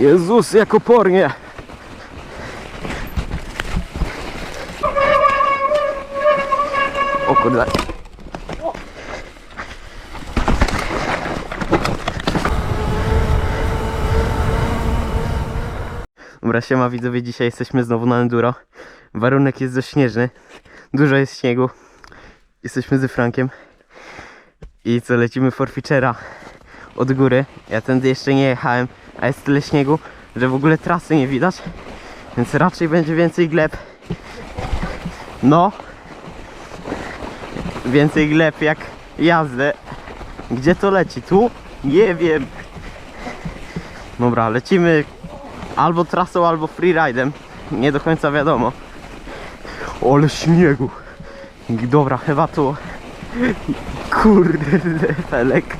Jezus, jak opornie. O kurde. Dobra, siema widzowie, dzisiaj jesteśmy znowu na enduro. Warunek jest dość śnieżny. Dużo jest śniegu. Jesteśmy ze Frankiem. I co, lecimy forfeitera od góry. Ja tędy jeszcze nie jechałem, a jest tyle śniegu, że w ogóle trasy nie widać. Więc raczej będzie więcej gleb. No. Więcej gleb jak jazdę. Gdzie to leci? Tu? Nie wiem. Dobra, lecimy albo trasą, albo freeridem. Nie do końca wiadomo. Ole śniegu. Dobra, chyba tu. Kurde, Felek.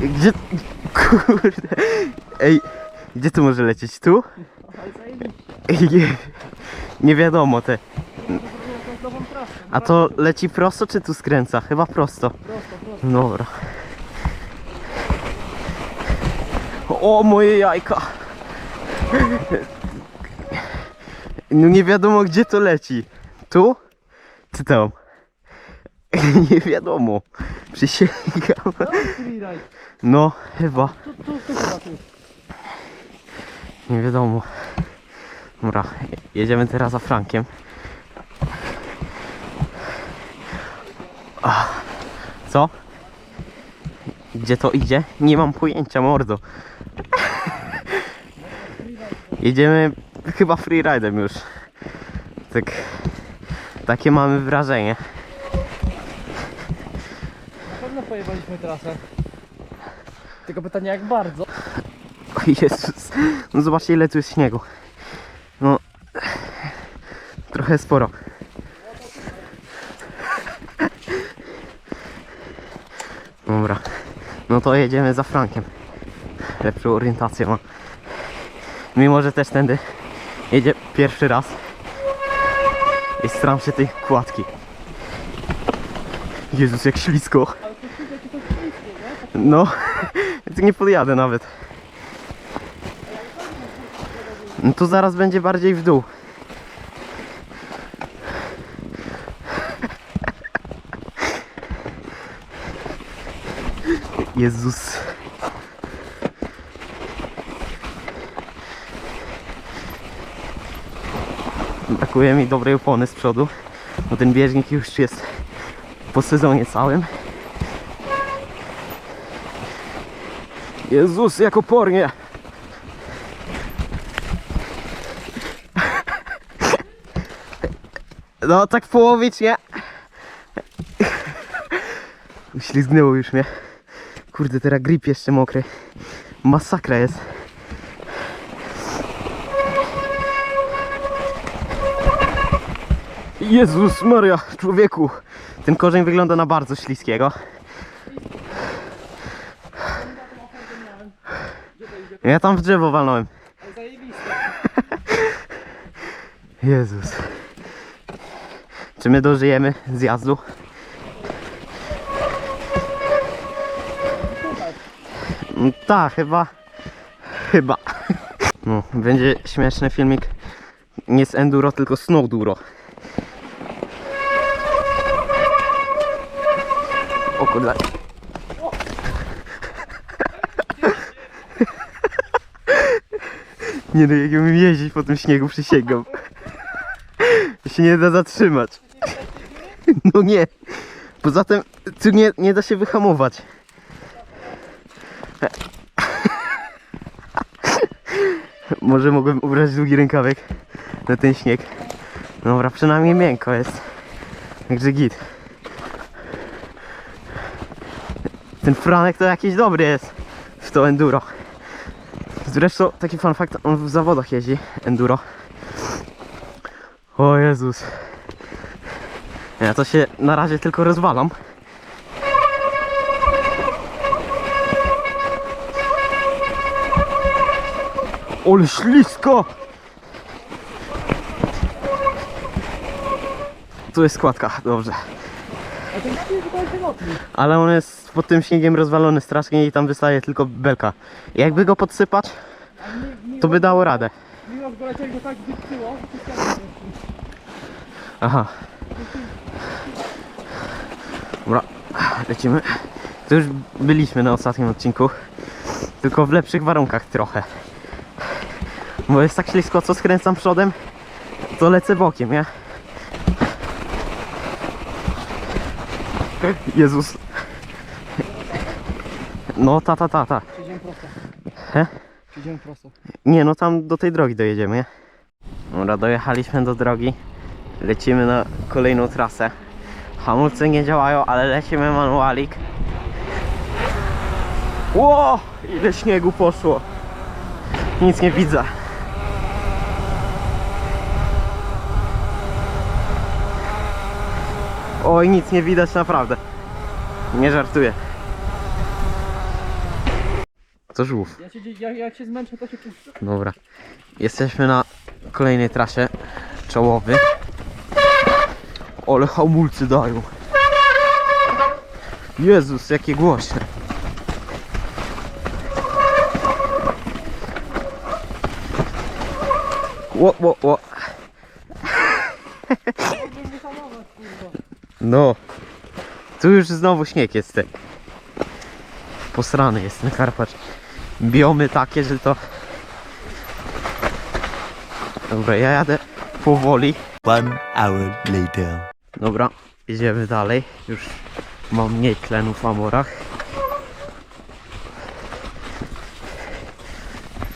Gdzie... Kurde. Ej, gdzie tu może lecieć? Tu? Nie, nie wiadomo te. A to leci prosto czy tu skręca? Chyba prosto. Dobra. O, moje jajka. No nie wiadomo gdzie to leci. Tu? Czy tam? Nie wiadomo. Przysięgam. No, chyba. Nie wiadomo. Dobra, jedziemy teraz za Frankiem. Co? Gdzie to idzie? Nie mam pojęcia, mordo. Jedziemy chyba freeridem już. Tak. Takie mamy wrażenie. Na pewno pojechaliśmy trasę. Tylko pytanie jak bardzo. O Jezus. No zobaczcie ile tu jest śniegu. No. Trochę sporo. Dobra. No to jedziemy za Frankiem. Lepszą orientację ma. Mimo, że też tędy jedzie pierwszy raz. I stram się tej kładki. Jezus, jak ślisko. No, tu nie podjadę nawet. No to zaraz będzie bardziej w dół. Jezus. Brakuje mi dobrej opony z przodu, bo ten bieżnik już jest po sezonie całym. Jezus, jak opornie! No tak połowicznie. Uślizgnęło już mnie. Kurde, teraz grip jeszcze mokry. Masakra jest. Jezus Maria, człowieku. Ten korzeń wygląda na bardzo śliskiego. Ja tam w drzewo walnąłem. Jezus. Czy my dożyjemy zjazdu? Mm, Tak, chyba. Chyba. No, będzie śmieszny filmik. Nie z enduro, tylko snowduro. O kurde. Nie no, jak ja umiem jeździć po tym śniegu, przysięgam. Się nie da zatrzymać. No nie. Poza tym tu nie, nie da się wyhamować. Może mogłem ubrać długi rękawek na ten śnieg. Dobra, przynajmniej miękko jest. Także git. Ten Franek to jakiś dobry jest w to enduro. Zresztą taki fun fact, on w zawodach jeździ enduro. O Jezus. Ja to się na razie tylko rozwalam. Ole ślisko! Tu jest składka, dobrze. Ale on jest pod tym śniegiem rozwalony strasznie i tam wystaje tylko belka. Jakby go podsypać, to by dało radę. Aha. Dobra, lecimy. To już byliśmy na ostatnim odcinku, tylko w lepszych warunkach trochę. Bo jest tak ślisko, co skręcam przodem, to lecę bokiem, nie? Jezus. No, ta, ta, ta, ta. Idziemy prosto. He? Idziemy prosto. Nie, no tam do tej drogi dojedziemy, nie? Dobra, dojechaliśmy do drogi. Lecimy na kolejną trasę. Hamulce nie działają, ale lecimy manualik. Ło! Ile śniegu poszło. Nic nie widzę. Oj, nic nie widać naprawdę. Nie żartuję. To żółw. Ja się, jak się zmęczę, to się puszczę. Dobra. Jesteśmy na kolejnej trasie czołowy. Ale hamulcy dają. Jezus, jakie głośne. Ło, ło, ło. No. Tu już znowu śnieg jest. ty. Posrany jest ten Karpacz. Biomy takie, że to... Dobra, ja jadę powoli. One hour later. Dobra, idziemy dalej. Już mam mniej tlenu w amorach.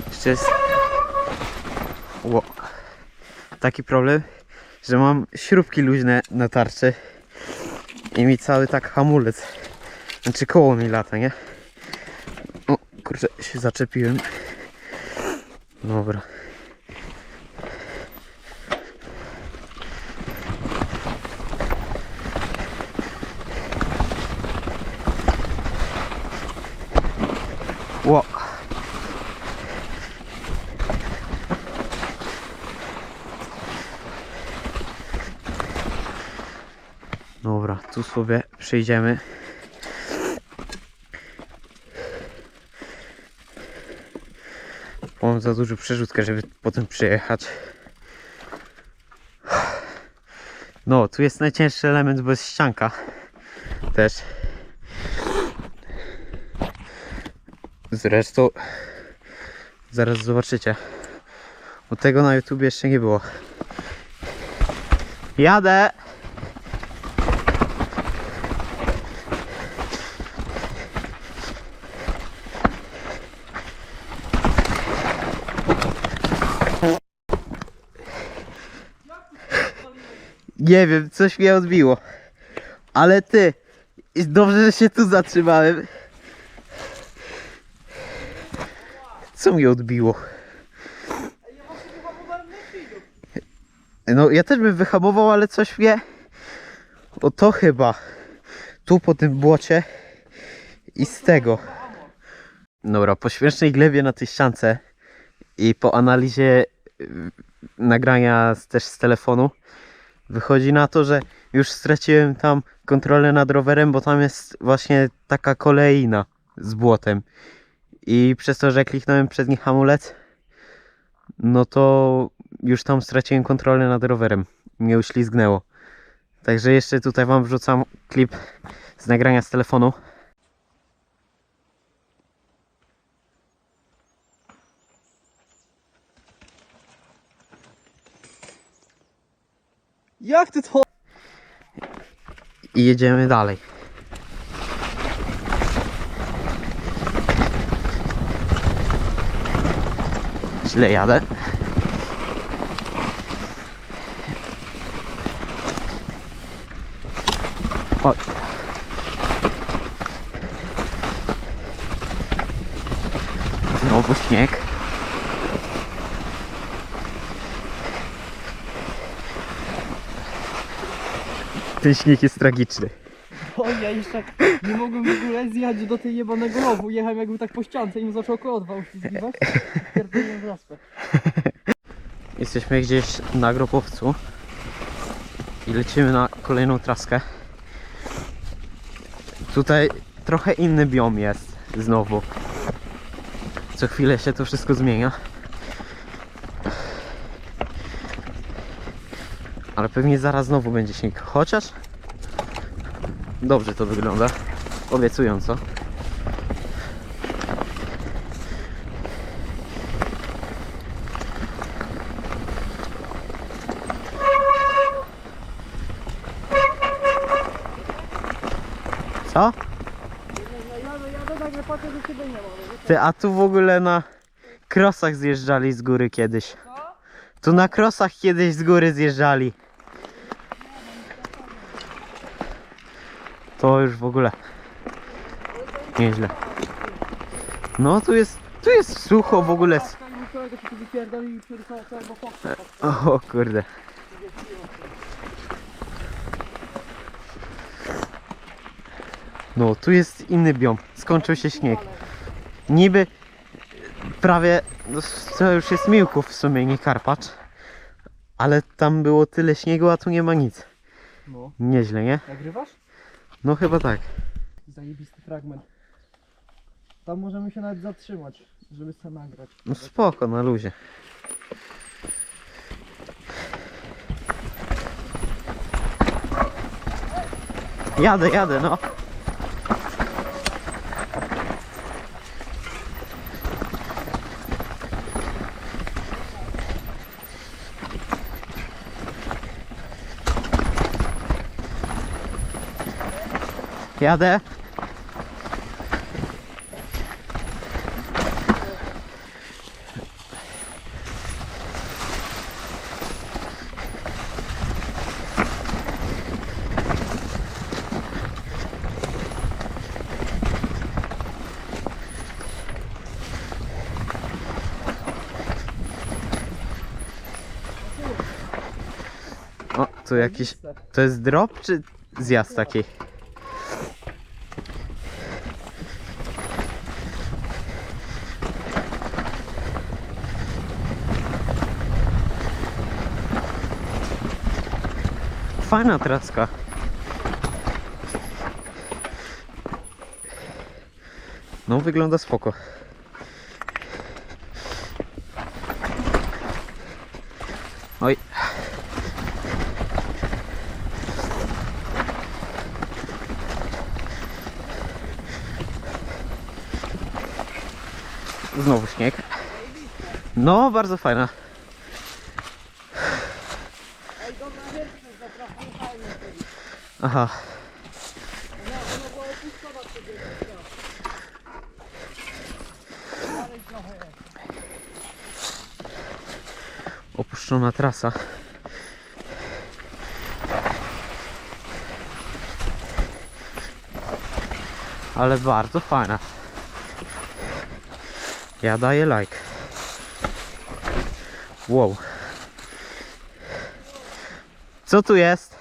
Jeszcze jest... Ło. Taki problem, że mam śrubki luźne na tarczy i mi cały tak hamulec, znaczy koło mi lata, nie? O, kurczę, się zaczepiłem. Dobra. Dobra, tu sobie przejdziemy. Mam za dużą przerzutkę, żeby potem przyjechać. No, tu jest najcięższy element, bo jest ścianka. Też. Zresztą zaraz zobaczycie. Bo tego na YouTube jeszcze nie było. Jadę! Nie wiem, coś mnie odbiło. Ale ty, dobrze, że się tu zatrzymałem. Co mnie odbiło? No ja też bym wyhamował, ale coś mnie... O to chyba. Tu po tym błocie i z tego. Dobra, po śmiesznej glebie na tej ściance i po analizie y, nagrania też z telefonu wychodzi na to, że już straciłem tam kontrolę nad rowerem, bo tam jest właśnie taka kolejna z błotem. I przez to, że kliknąłem przedni hamulec, no to już tam straciłem kontrolę nad rowerem. Mnie uślizgnęło. Także jeszcze tutaj wam wrzucam klip z nagrania z telefonu. Jak ty to? I jedziemy dalej. Źle jadę. Oj. Znowu śnieg. Ten śnieg jest tragiczny. O, ja jeszcze nie mogłem w ogóle zjechać do tej jebanego rowu. Jechałem jakby tak po ściance i mi zaczął koło dwa uślizgiwać. Pierdoliłem w raspę. Jesteśmy gdzieś na Gropowcu i lecimy na kolejną traskę. Tutaj trochę inny biom jest znowu. Co chwilę się to wszystko zmienia. Ale pewnie zaraz znowu będzie śnieg. Chociaż dobrze to wygląda. Obiecująco. Co? Ty, a tu w ogóle na krosach zjeżdżali z góry kiedyś. Tu na krosach kiedyś z góry zjeżdżali. To już w ogóle nieźle. No tu jest, tu jest sucho w ogóle. O kurde. No tu jest inny biom. Skończył się śnieg. Niby prawie, no, to już jest Miłków w sumie, nie Karpacz. Ale tam było tyle śniegu, a tu nie ma nic. No. Nieźle, nie? Nagrywasz? No chyba tak. Zajebisty fragment. Tam możemy się nawet zatrzymać, żeby sobie nagrać. No spoko, na luzie. Jadę, jadę, no. Jadę. O, tu jakiś... To jest drop czy zjazd taki? Fajna traska. No wygląda spoko. Oj. Znowu śnieg. No, bardzo fajna. Aha. Opuszczona trasa. Ale bardzo fajna. Ja daję like. Wow. Co tu jest?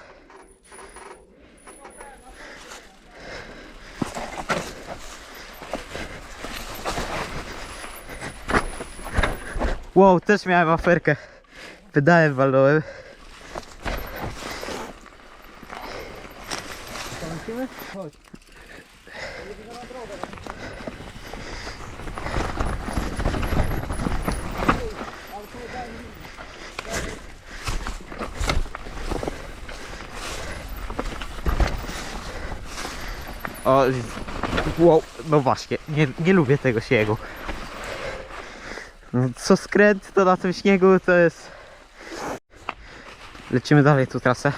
Wow, też miałem aferkę. Pedałem walnąłem. Chodź. O, wow, no właśnie, nie, nie lubię tego śniegu. No, co skręt to na tym śniegu to jest... Lecimy dalej tu trasę.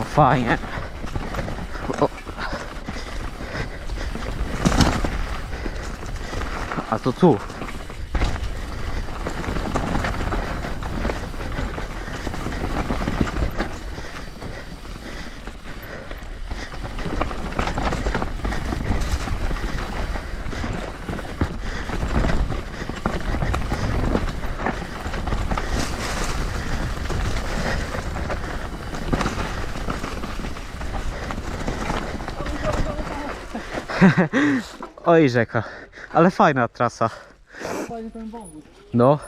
O, fajnie. O. A to tu. Oj rzeka, ale fajna trasa. Fajnie ten wąwóz. No.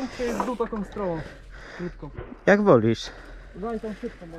Dłuższą, czy jest dół taką stromą? Krótką. Jak wolisz. Daj tą szybką, bo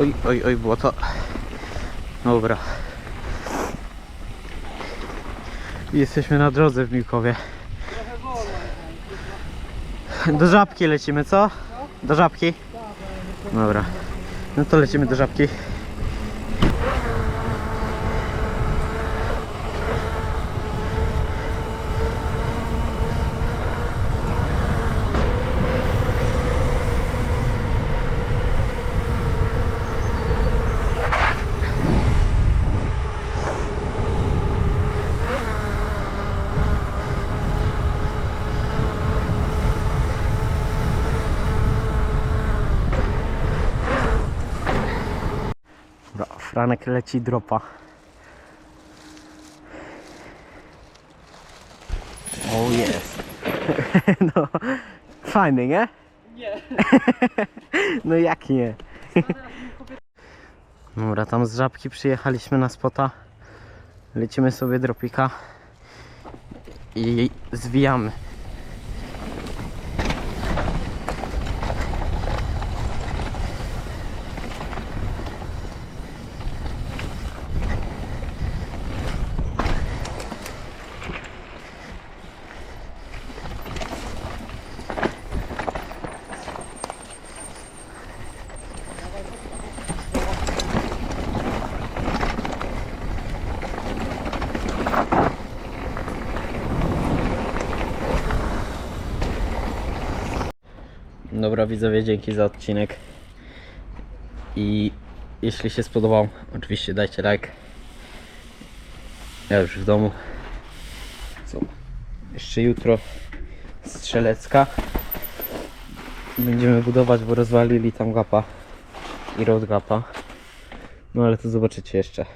Oj, oj, oj, błoto. Dobra. Jesteśmy na drodze w Miłkowie. Do żabki lecimy, co? Do żabki? Dobra. No to lecimy do żabki. Dobra, Franek leci dropa. O jest. No, fajny, nie? Nie. No jak nie? Dobra, tam z żabki przyjechaliśmy na spota. Lecimy sobie dropika i zwijamy. Dobra widzowie, dzięki za odcinek. I jeśli się spodobał, oczywiście dajcie like. Ja już w domu. Co? Jeszcze jutro strzelecka. Będziemy budować, bo rozwalili tam gapa i road gapa. No ale to zobaczycie jeszcze.